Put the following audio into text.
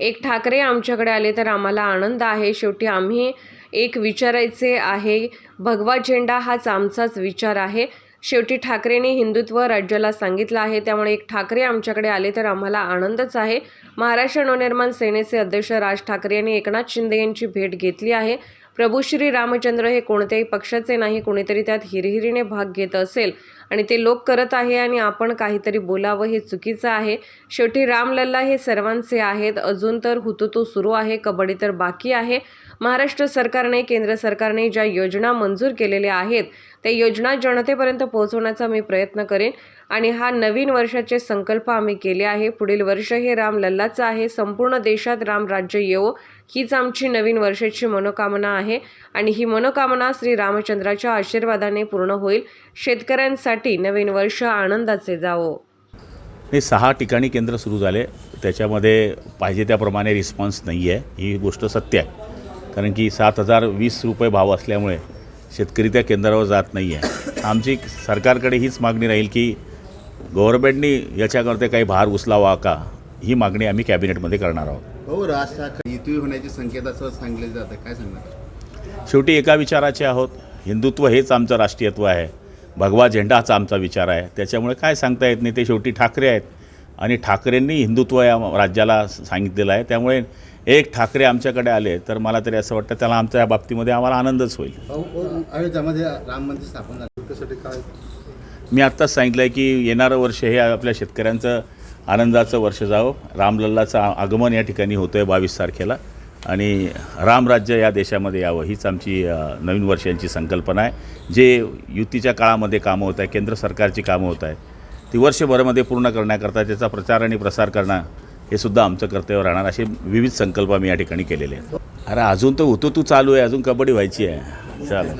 एक ठाकरे आमच्याकडे आले तर आम्हाला आनंद आहे. शेवटी आम्ही एक विचारायचे आहे. भगवा झेंडा हाच आमचाच विचार आहे. शेवटी ठाकरेंनी हिंदुत्व राज्याला सांगितलं आहे. त्यामुळे एक ठाकरे आमच्याकडे आले तर आम्हाला आनंदच आहे. महाराष्ट्र नवनिर्माण सेनेचे अध्यक्ष राज ठाकरे यांनी एकनाथ शिंदे यांची भेट घेतली आहे. प्रभू श्री रामचंद्र हे कोणत्याही पक्षाचे नाही. कोणीतरी त्यात हिरहिरीने भाग घेत असेल. आणि ते लोक करत आहे आणि आपण काहीतरी बोलावं हे चुकीचं आहे. शेवटी रामलल्ला हे सर्वांचे आहेत. अजून तर हुतुतू सुरू आहे. कबड्डी तर बाकी आहे. महाराष्ट्र सरकारने केंद्र सरकारने ज्या योजना मंजूर केलेल्या आहेत त्या योजना जनतेपर्यंत पोहोचवण्याचा मी प्रयत्न करेन. आणि हा नवीन वर्षाचे संकल्प आम्ही केले आहे. पुढील वर्ष हे राम लल्लाचं आहे. संपूर्ण देशात राम राज्य येवो हीच आमची नवीन वर्षाची मनोकामना आहे. आणि ही मनोकामना श्री रामचंद्राच्या आशीर्वादाने पूर्ण होईल. शेतकऱ्यांसाठी नवीन वर्ष आनंदाचे जावो. हे सहा ठिकाणी केंद्र सुरू झाले. त्याच्यामध्ये पाहिजे त्याप्रमाणे रिस्पॉन्स नाही आहे ही गोष्ट सत्य आहे. कारण की सात हजार वीस रुपये भाव असल्यामुळे शेतकरी त्या केंद्रावर जात नाही आहे आमची सरकारकडे हीच मागणी राहील की गव्हर्नमेंटनी याच्याकरता काही भार उचलावा का? ही मागणी आम्ही कॅबिनेटमध्ये करणार आहोत. हो राज ठाकरे युती होण्याचे संकेत असं सांगितले जातं. काय सांगणार? शेवटी एका विचाराचे आहोत. हिंदुत्व हेच आमचं राष्ट्रीयत्व आहे. भगवा झेंडा हाच आमचा विचार आहे. त्याच्यामुळे काय सांगता येत नाही ते शेवटी ठाकरे आहेत. आणि ठाकरेंनी हिंदुत्व या राज्याला सांगितलेलं आहे. त्यामुळे एक ठाकरे आमच्याकडे आले तर मला तरी असं वाटतं त्याला आमच्या बाबतीमध्ये आम्हाला आनंदच होईल. अयोध्यामध्ये राम मंदिर स्थापन झालं. त्यासाठी काय? मी आत्ताच सांगितलं आहे की येणारं वर्ष हे आपल्या शेतकऱ्यांचं आनंदाचं वर्ष जावं. रामलल्लाचं आगमन या ठिकाणी होतं आहे बावीस तारखेला. आणि रामराज्य या देशामध्ये यावं हीच आमची नवीन वर्षांची संकल्पना आहे. जे युतीच्या काळामध्ये कामं होत आहे केंद्र सरकारची कामं होत आहेत ती वर्षभरामध्ये पूर्ण करण्याकरता त्याचा प्रचार आणि प्रसार करणं हे सुद्धा आमचं कर्तव्य राहणार असे विविध संकल्प आम्ही या ठिकाणी केलेले आहेत. अरे अजून तर होतो तू चालू आहे अजून कबड्डी व्हायची आहे. चालेल.